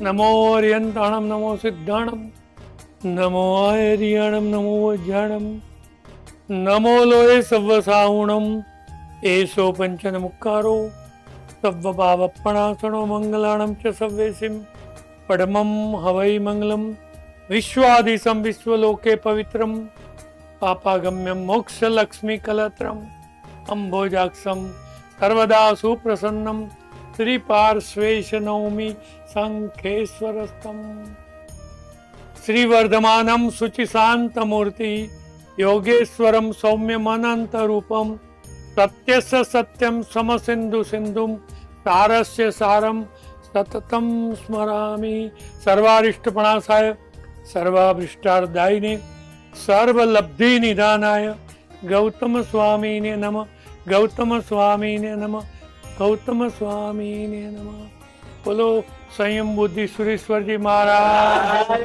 નમો અર્યંતાણમ નમો સિદ્ધાણમ નમો આયર્યાણમ નમો વજ્જાણમ નમો લોય સવ્વસાહુણમ એસો પંચન મુક્કારો સવ્વ પાવપણાસણો મંગલાણમ ચ સવ્વેસિમ પડમમ હવૈ મંગલમ વિશ્વાદિશમ વિશ્વલોકે પવિત્રમ પાપાગમ્યમ મોક્ષલક્ષ્મી કલત્રમ અંભોજાક્ષમ સર્વદા સુપ્રસન્નમ శ్రీపార్శ్వేశ నౌమి శంఖేశ్వరస్థం శ్రీవర్ధమానం శుచిశాంతమూర్తి యోగేశ్వరం సౌమ్యమనంతరూపం సత్యస్ సత్యం సమసింధు సింధు సారస్య సారం సతతం స్మరామి సర్వారిష్టపణాసాయ సర్వాభిష్టార్థాయినే సర్వలబ్ధి నిదానాయ గౌతమ స్వామినే నమ గౌతమ స్వామినే నమ ગૌતમ સ્વામીને નમ. બોલો સંયમ બુદ્ધિ સુરેશ્વરજી મહારાજ.